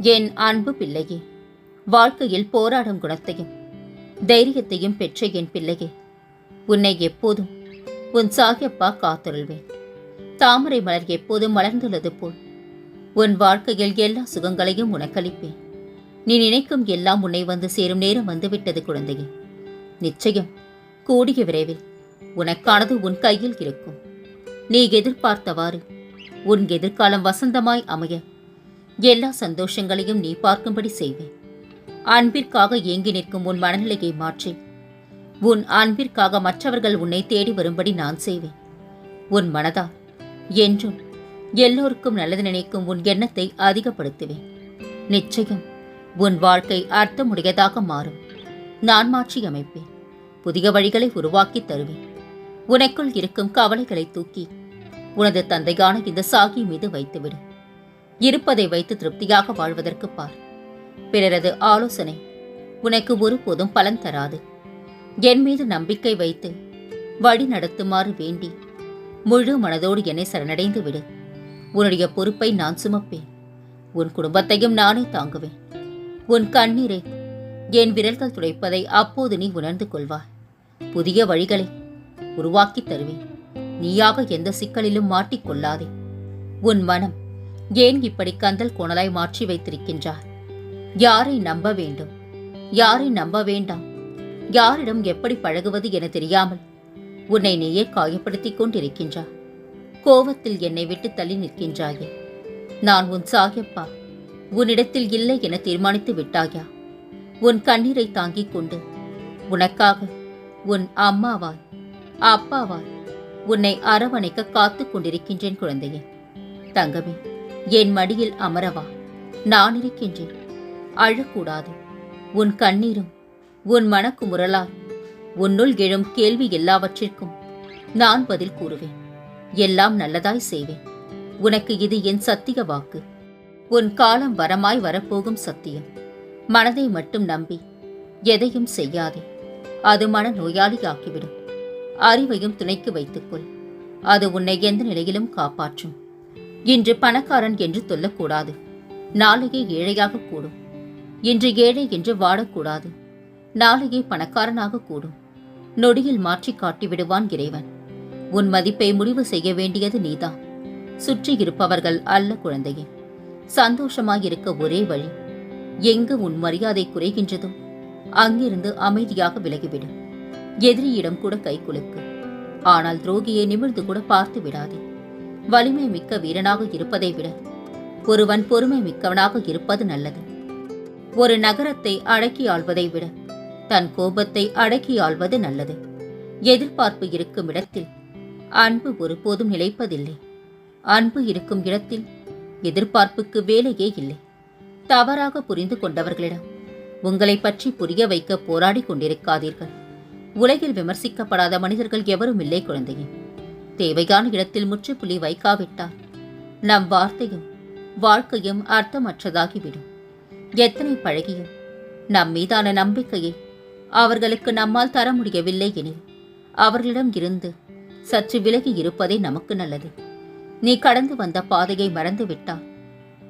என் அன்பு பிள்ளையே வாழ்க்கையில் போராடும் குணத்தையும் தைரியத்தையும் பெற்ற என் பிள்ளையே உன்னை எப்போதும் உன் சாகியப்பா காத்தருள்வேன். தாமரை மலர் எப்போதும் மலர்ந்துள்ளது போல் உன் வாழ்க்கையில் எல்லா சுகங்களையும் உனக்களிப்பேன். நீ நினைக்கும் எல்லாம் உன்னை வந்து சேரும் நேரம் வந்துவிட்டது குழந்தையே. நிச்சயம் கூடிய விரைவில் உனக்கானது உன் கையில் இருக்கும். நீ எதிர்பார்த்தவாறு உன் எதிர்காலம் வசந்தமாய் அமைய எல்லா சந்தோஷங்களையும் நீ பார்க்கும்படி செய்வேன் அன்பிற்காக ஏங்கி நிற்கும் உன் மனநிலையை மாற்றி. உன் அன்பிற்காக மற்றவர்கள் உன்னை தேடி வரும்படி நான் செய்வேன். உன் மனதால் என்றும் எல்லோருக்கும் நல்லது நினைக்கும் உன் எண்ணத்தை அதிகப்படுத்துவேன். நிச்சயம் உன் வாழ்க்கை அர்த்தமுடையதாக மாறும். நான் மாற்றி அமைப்பேன். புதிய வழிகளை உருவாக்கி தருவேன். உனக்குள் இருக்கும் கவலைகளை தூக்கி உனது தந்தையான இந்த சாகி மீது வைத்துவிடு. இருப்பதை வைத்து திருப்தியாக வாழ்வதற்கு பார். பிறரது ஆலோசனை உனக்கு ஒருபோதும் பலன் தராது. என் மீது நம்பிக்கை வைத்து வழி நடத்துமாறு வேண்டி முழு மனதோடு என்னை சரணடைந்து விடு. உன்னுடைய பொறுப்பை நான் சுமப்பேன். உன் குடும்பத்தையும் நானே தாங்குவேன். உன் கண்ணீரை என் விரல்கள் துடைப்பதை அப்போது நீ உணர்ந்து கொள்வாய். புதிய வழிகளை உருவாக்கித் தருவேன். நீயாக எந்த சிக்கலிலும் மாட்டிக்கொள்ளாதே உன் மனம் ஏன் இப்படி கந்தல் கோணலாய் மாற்றி வைத்திருக்கின்றார்? யாரை நம்ப வேண்டும்? யாரை நம்ப வேண்டாம்? யாரிடம் எப்படி பழகுவது என தெரியாமல் உன்னை நீயே காயப்படுத்திக் கொண்டிருக்கின்றார் கோவத்தில் என்னை விட்டு தள்ளி நிற்கின்றாயே. நான் உன் சாகியப்பா உன்னிடத்தில் இல்லை என தீர்மானித்து விட்டாயா? உன் கண்ணீரை தாங்கிக் கொண்டு உனக்காக உன் அம்மாவாய் அப்பாவாய் உன்னை அரவணைக்க காத்துக் கொண்டிருக்கின்றேன் குழந்தையே. தங்கமே என் மடியில் அமரவா? நான் இருக்கின்றேன். அழக்கூடாது. உன் கண்ணீரும் உன் மனக்குமுறலால் உன்னுள் எழும் கேள்வி எல்லாவற்றிற்கும் நான் பதில் கூறுவேன். எல்லாம் நல்லதாய் செய்வேன். உனக்கு இது என் சத்திய வாக்கு. உன் காலம் வரமாய் வரப்போகும் சத்தியம். மனதை மட்டும் நம்பி எதையும் செய்யாதே. அது மன நோயாளியாக்கிவிடும் அறிவையும் துணைக்கு வைத்துக்கொள். அது உன்னை எந்த நிலையிலும் காப்பாற்றும். இன்று பணக்காரன் என்று சொல்லக்கூடாது. நாளையே ஏழையாக கூடும். இன்று ஏழை என்று வாடக்கூடாது. நாளையே பணக்காரனாக கூடும். நொடியில் மாற்றி காட்டி விடுவான் இறைவன். உன் மதிப்பை முடிவு செய்ய வேண்டியது நீதான். சுற்றி இருப்பவர்கள் அல்ல குழந்தையே. சந்தோஷமாயிருக்க ஒரே வழி எங்கு உன் மரியாதை குறைகின்றதோ அங்கிருந்து அமைதியாக விலகிவிடும் எதிரியிடம் கூட கை குலுக்கு. ஆனால் துரோகியை நிமிர்ந்து கூட பார்த்து விடாதே. வலிமை மிக்க வீரனாக இருப்பதை விட ஒருவன் பொறுமை மிக்கவனாக இருப்பது நல்லது. ஒரு நகரத்தை அடக்கி ஆள்வதை விட தன் கோபத்தை அடக்கி ஆள்வது நல்லது. எதிர்பார்ப்பு இருக்கும் இடத்தில் அன்பு ஒருபோதும் நிலைப்பதில்லை. அன்பு இருக்கும் இடத்தில் எதிர்பார்ப்புக்கு வேலையே இல்லை. தவறாக புரிந்து கொண்டவர்களிடம் உங்களை பற்றி புரிய வைக்க போராடி கொண்டிருக்காதீர்கள். உலகில் விமர்சிக்கப்படாத மனிதர்கள் எவரும் இல்லை குழந்தையே. தேவையான இடத்தில் முற்றுப்புள்ளி வைக்காவிட்டால் நம் வார்த்தையும் வாழ்க்கையும் அர்த்தமற்றதாகிவிடும். எத்தனை பழகியும் நம் மீதான நம்பிக்கையை அவர்களுக்கு நம்மால் தர முடியவில்லை எனில் அவர்களிடம் இருந்து சற்று விலகி இருப்பதே நமக்கு நல்லது. நீ கடந்து வந்த பாதையை மறந்துவிட்டால்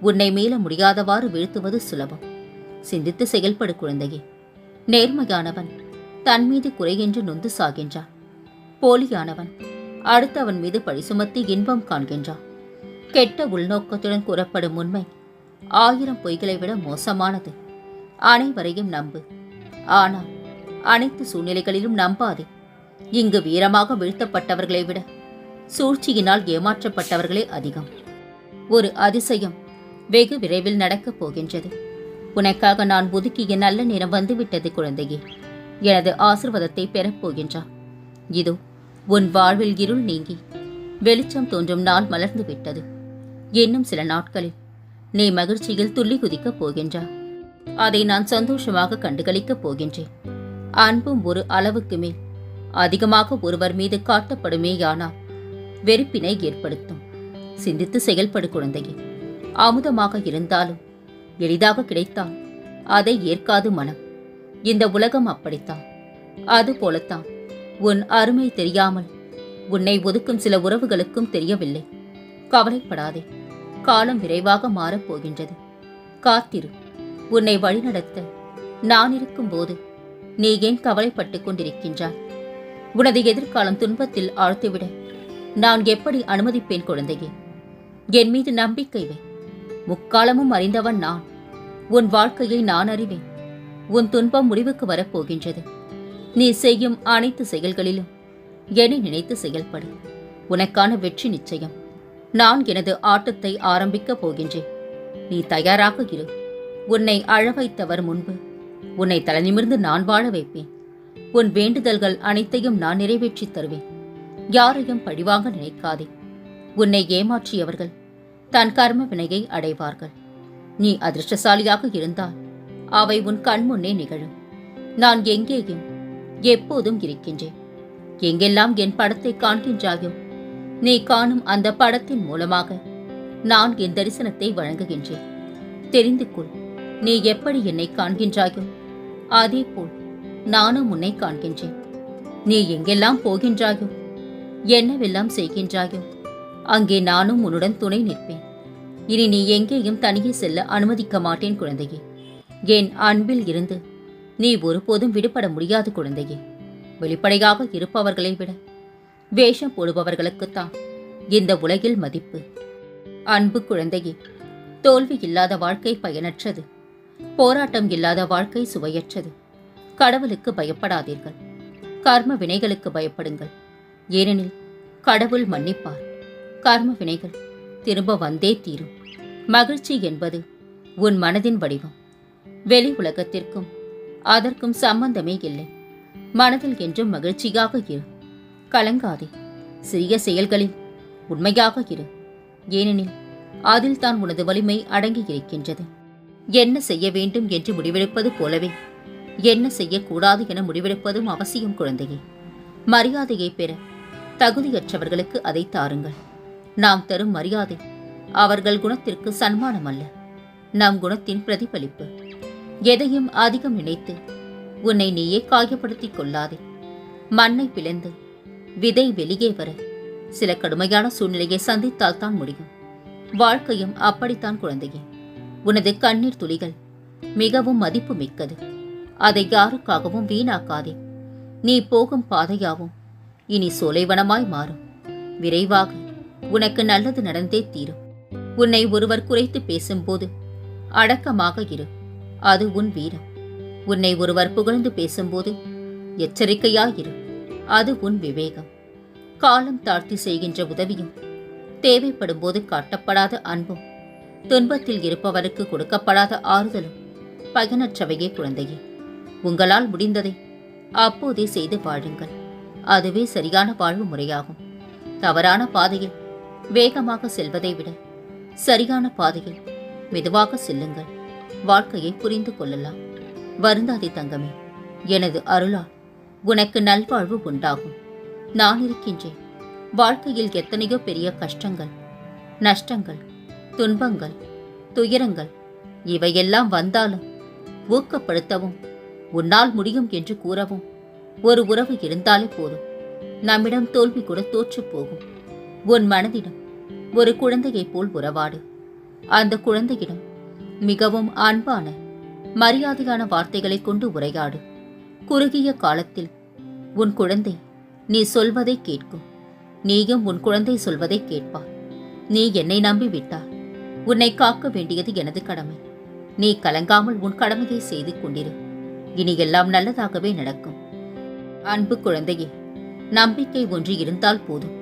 உன்னை மீள முடியாதவாறு வீழ்த்துவது சுலபம். சிந்தித்து செயல்படு குழந்தையே. நேர்மையானவன் தன் மீது குறையென்று நொந்து சாகின்றான். போலியானவன் அடுத்தவன் மீது பழி சுமத்தி இன்பம் காண்கின்றான். கெட்ட உள்நோக்கத்துடன் கூறப்படும் உண்மை ஆயிரம் பொய்களை விட மோசமானது. அனைவரையும் நம்பு. ஆனால் அனைத்து சூழ்நிலைகளிலும் நம்பாதே. இங்கு வீரமாக வீழ்த்தப்பட்டவர்களை விட சூழ்ச்சியினால் ஏமாற்றப்பட்டவர்களே அதிகம். ஒரு அதிசயம் வெகு விரைவில் நடக்கப் போகின்றது. உனக்காக நான் ஒதுக்கிய நல்ல நேரம் வந்துவிட்டது குழந்தையே. எனது ஆசிர்வாதத்தை பெறப் போகின்றான் இதோ உன் வாழ்வில் இருள் நீங்கி. வெளிச்சம் தோன்றும் நாள் மலர்ந்து விட்டது. இன்னும் சில நாட்களில் நீ மகிழ்ச்சியில் துள்ளி குதிக்கப் போகின்றாய். அதை நான் சந்தோஷமாக கண்டுகளிக்கப் போகின்றேன். அன்பும் ஒரு அளவுக்கு மேல். அதிகமாக ஒருவர் மீது காட்டப்படுமேயானால் வெறுப்பினை ஏற்படுத்தும். சிந்தித்து செயல்படு குழந்தையே. அமுதமாக இருந்தாலும் எளிதாக கிடைத்தால் அதை ஏற்காது மனம். இந்த உலகம் அப்படித்தான். அது போலத்தான். உன் அருமை தெரியாமல் உன்னை ஒதுக்கும் சில உறவுகளுக்கும் தெரியவில்லை. கவலைப்படாதே. காலம் விரைவாக மாறப் போகின்றது. காத்திரு. உன்னை வழிநடத்த நான் இருக்கும்போது நீ ஏன் கவலைப்பட்டுக் கொண்டிருக்கின்றாய்? உனது எதிர்காலம் துன்பத்தில் ஆழ்த்துவிட நான் எப்படி அனுமதிப்பேன் குழந்தையே? என் மீது நம்பிக்கை வை. முக்காலமும் அறிந்தவன் நான். உன் வாழ்க்கையை நான் அறிவேன். உன் துன்பம் முடிவுக்கு வரப்போகின்றது நீ செய்யும் அனைத்து செயல்களிலும் என்னை நினைத்து செயல்படு. உனக்கான வெற்றி நிச்சயம். நான் எனது ஆட்டத்தை ஆரம்பிக்கப் போகின்றேன். நீ தயாராக இரு. உன்னை அழ வைத்தவர் முன்பு உன்னை தலைநிமிர்ந்து நான் வாழ வைப்பேன். உன் வேண்டுதல்கள் அனைத்தையும் நான் நிறைவேற்றித் தருவேன். யாரையும் பழிவாங்க நினைக்காதே. உன்னை ஏமாற்றியவர்கள் தன் கர்ம வினையை அடைவார்கள். நீ அதிர்ஷ்டசாலியாக இருந்தால் அவை உன் கண்முன்னே நிகழும். நான் எங்கேயும் எப்போதும் இருக்கின்றேன் எங்கெல்லாம் என் படத்தை காண்கின்றாயோ நீ காணும் அந்த படத்தின் மூலமாக நான் என் தரிசனத்தை வழங்குகின்றேன். தெரிந்து கொள் நீ எப்படி என்னை காண்கின்றாயோ அதே போல் நானும் உன்னை காண்கின்றேன். நீ எங்கெல்லாம் போகின்றாயோ என்னவெல்லாம் செய்கின்றாயோ அங்கே நானும் உன்னுடன் துணை நிற்பேன். இனி நீ எங்கேயும் தனியே செல்ல அனுமதிக்க மாட்டேன் குழந்தையே. என் அன்பில் இருந்து நீ ஒருபோதும் விடுபட முடியாது குழந்தையே. வெளிப்படையாக இருப்பவர்களை விட வேஷம் போடுபவர்களுக்குத்தான் இந்த உலகில் மதிப்பு. அன்பு குழந்தையே தோல்வி இல்லாத வாழ்க்கை பயனற்றது. போராட்டம் இல்லாத வாழ்க்கை சுவையற்றது. கடவுளுக்கு பயப்படாதீர்கள். கர்ம வினைகளுக்கு பயப்படுங்கள். ஏனெனில் கடவுள் மன்னிப்பார். கர்ம வினைகள் திரும்ப வந்தே தீரும். மகிழ்ச்சி என்பது உன் மனதின் வடிவம். வெளி உலகத்திற்கும் அதற்கும் சம்பந்தமே இல்லை. மனதில் என்றும் மகிழ்ச்சியாக இரு. கலங்காதே. சிறிய செயல்களில் உண்மையாக இரு. ஏனெனில் அதில் தான் உனது வலிமை அடங்கி இருக்கின்றது. என்ன செய்ய வேண்டும் என்று முடிவெடுப்பது போலவே என்ன செய்யக்கூடாது என முடிவெடுப்பதும் அவசியம் குழந்தையே. மரியாதையை பெற தகுதியற்றவர்களுக்கு அதை தாருங்கள். நாம் தரும் மரியாதை அவர்கள் குணத்திற்கு சன்மானம் அல்ல நம் குணத்தின் பிரதிபலிப்பு. எதையும் அதிகம் நினைத்து உன்னை நீயே காயப்படுத்திக் கொள்ளாதே. மண்ணை பிளந்து விதை வெளியே வர சில கடுமையான சூழ்நிலையை சந்தித்தால் தான் முடியும். வாழ்க்கையும் அப்படித்தான் குழந்தையே. உனது கண்ணீர் துளிகள் மிகவும் மதிப்பு மிக்கது அதை யாருக்காகவும் வீணாக்காதே. நீ போகும் பாதையாவும் இனி சோலைவனமாய் மாறும். விரைவாக உனக்கு நல்லது நடந்தே தீரும். உன்னை ஒருவர் குறைத்து பேசும்போது அடக்கமாக இரு. அது உன் வீரம். உன்னை ஒருவர் புகழ்ந்து பேசும்போது எச்சரிக்கையாயிரு. அது உன் விவேகம். காலம் தாழ்த்தி செய்கின்ற உதவியும் தேவைப்படும் போது காட்டப்படாத அன்பும் துன்பத்தில் இருப்பவருக்கு கொடுக்கப்படாத ஆறுதலும் பயனற்றவையே குழந்தையே. உங்களால் முடிந்ததை அப்போதே செய்து வாழுங்கள். அதுவே சரியான வாழ்வு முறையாகும். தவறான பாதையில் வேகமாக செல்வதை விட சரியான பாதையில் மெதுவாக செல்லுங்கள். வாழ்க்கையை புரிந்து கொள்ளலாம். வருந்தாதே தங்கமே எனது அருளால் உனக்கு நல்வாழ்வு உண்டாகும். நான் இருக்கின்றேன். வாழ்க்கையில் எத்தனையோ பெரிய கஷ்டங்கள் நஷ்டங்கள் துன்பங்கள் துயரங்கள் இவையெல்லாம் வந்தாலும் ஊக்கப்படுத்தவும் உன்னால் முடியும் என்று கூறவும் ஒரு உறவு இருந்தாலே போதும். நம்மிடம் தோல்வி கூட தோற்றுப் போகும். உன் மனதிடம் ஒரு குழந்தையைப் போல் உறவாடு. அந்த குழந்தையிடம் மிகவும் அன்பான மரியாதையான வார்த்தைகளை கொண்டு உரையாடு. குறுகிய காலத்தில் உன் குழந்தை நீ சொல்வதை கேட்கும். நீயும் உன் குழந்தை சொல்வதை கேட்பார். நீ என்னை நம்பி விட்டார் உன்னை காக்க வேண்டியது எனது கடமை. நீ கலங்காமல் உன் கடமையை செய்து கொண்டிரு. இனி எல்லாம் நல்லதாகவே நடக்கும். அன்பு குழந்தையே நம்பிக்கை ஒன்று இருந்தால் போதும்.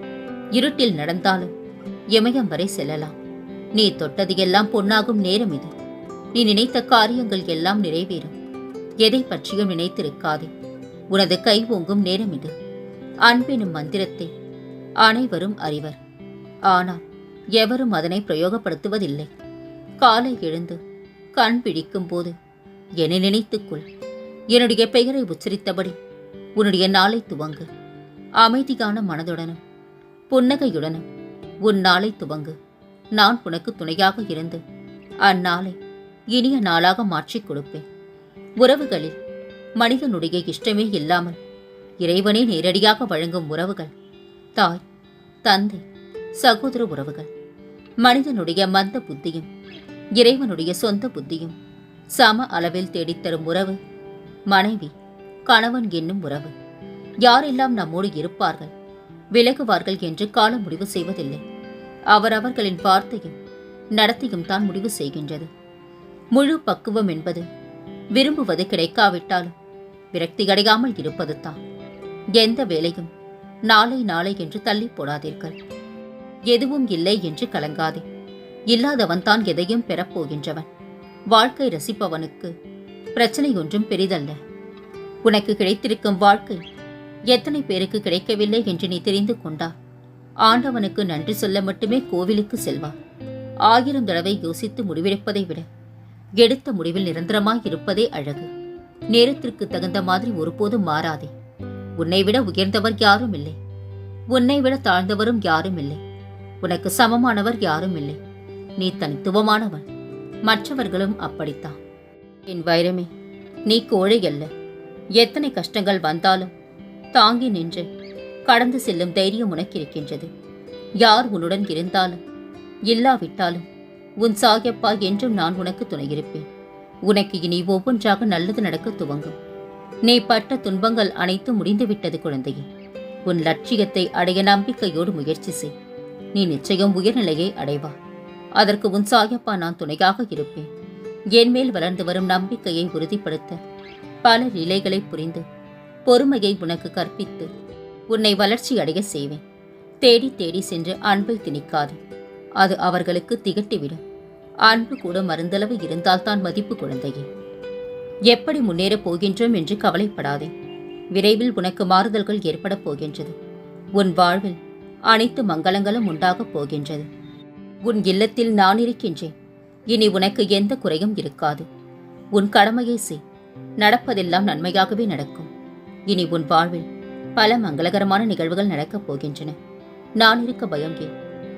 இருட்டில் நடந்தாலும் இமயம் வரை செல்லலாம். நீ தொட்டது எல்லாம் பொன்னாகும் நேரம் இது. நீ நினைத்த காரியங்கள் எல்லாம் நிறைவேறும். எதை பற்றியும் நினைத்திருக்காதே. உனது கை ஓங்கும் நேரம் இது. அன்பெனும் மந்திரத்தை அனைவரும் அறிவர். ஆனால் எவரும் அதனை பிரயோகப்படுத்துவதில்லை. காலை எழுந்து கண் பிடிக்கும் போது என்னை நினைத்துக்கொள் என்னுடைய பெயரை உச்சரித்தபடி உன்னுடைய நாளை துவங்கு. அமைதியான மனதுடனும் புன்னகையுடனும் உன் நாளை துவங்கு. நான் உனக்கு துணையாக இருந்து அந்நாளை இனிய நாளாக மாற்றிக் கொடுப்பேன். உறவுகளில் மனிதனுடைய இஷ்டமே இல்லாமல் இறைவனே நேரடியாக வழங்கும் உறவுகள் தாய் தந்தை சகோதர உறவுகள் மனிதனுடைய மந்த புத்தியும் இறைவனுடைய சொந்த புத்தியும் சம அளவில் தேடித்தரும் உறவு மனைவி கணவன் என்னும் உறவு. யாரெல்லாம் நம்மோடு இருப்பார்கள் விலகுவார்கள் என்று காலம் முடிவு செய்வதில்லை. அவரவர்களின் வார்த்தையும் நடத்தையும் தான் முடிவு செய்கின்றது. முழு பக்குவம் என்பது. விரும்புவது கிடைக்காவிட்டாலும் விரக்தி அடையாமல் இருப்பது தான் எந்த வேலையும் நாளை நாளை என்று தள்ளி போடாதீர்கள். எதுவும் இல்லை என்று கலங்காதே. இல்லாதவன் தான் எதையும் பெறப்போகின்றவன் வாழ்க்கை ரசிப்பவனுக்கு பிரச்சனை ஒன்றும் பெரிதல்ல. உனக்கு கிடைத்திருக்கும் வாழ்க்கை எத்தனை பேருக்கு கிடைக்கவில்லை என்று நீ தெரிந்து கொண்டா? ஆண்டவனுக்கு நன்றி சொல்ல மட்டுமே கோவிலுக்கு செல்வார் ஆயிரம் தடவை யோசித்து முடிவெடுப்பதை விட எடுத்த முடிவில் நிரந்தரமாய் இருப்பதே அழகு. நேரத்திற்கு தகுந்த மாதிரி ஒருபோதும் மாறாதே. உன்னை விட உயர்ந்தவர் யாரும் இல்லை. உன்னை விட தாழ்ந்தவரும் யாரும் இல்லை. உனக்கு சமமானவர் யாரும் இல்லை. நீ தனித்துவமானவன். மற்றவர்களும் அப்படித்தான். என் வைரமே நீ கோழை அல்ல. எத்தனை கஷ்டங்கள் வந்தாலும் தாங்கி நின்று கடந்து செல்லும் தைரியம் உனக்கு இருக்கின்றது யார் உன்னுடன் இருந்தாலும் இல்லாவிட்டாலும் உன் சாயப்பா என்றும் நான் உனக்கு துணையிருப்பேன். உனக்கு இனி ஒவ்வொன்றாக நல்லது நடக்க துவங்கும். நீ பட்ட துன்பங்கள் அனைத்தும் முடிந்துவிட்டது குழந்தையே. உன் லட்சியத்தை அடைய நம்பிக்கையோடு முயற்சி செய். நீ நிச்சயம் உயர்நிலையை அடைவா. அதற்கு உன் சாயப்பா நான் துணையாக இருப்பேன். என் மேல் வளர்ந்து வரும் நம்பிக்கையை உறுதிப்படுத்த பல நிலைகளை புரிந்து பொறுமையை உனக்கு கற்பித்து உன்னை வளர்ச்சி அடைய செய்வேன். தேடி தேடி சென்று அன்பை திணிக்காதே. அது அவர்களுக்கு திகட்டிவிடும். அன்பு கூட மருந்தளவு இருந்தால்தான் மதிப்பு குழந்தையே. எப்படி முன்னேறப் போகின்றோம் என்று கவலைப்படாதே. விரைவில் உனக்கு மாறுதல்கள் ஏற்படப் போகின்றது. உன் வாழ்வில் அனைத்து மங்களங்களும் உண்டாகப் போகின்றது. உன் இல்லத்தில் நான் இருக்கின்றேன். இனி உனக்கு எந்த குறையும் இருக்காது. உன் கடமையை செய். நடப்பதெல்லாம் நன்மையாகவே நடக்கும். இனி உன் வாழ்வில் பல மங்களகரமான நிகழ்வுகள் நடக்கப் போகின்றன. நான் இருக்க பயம் ஏன்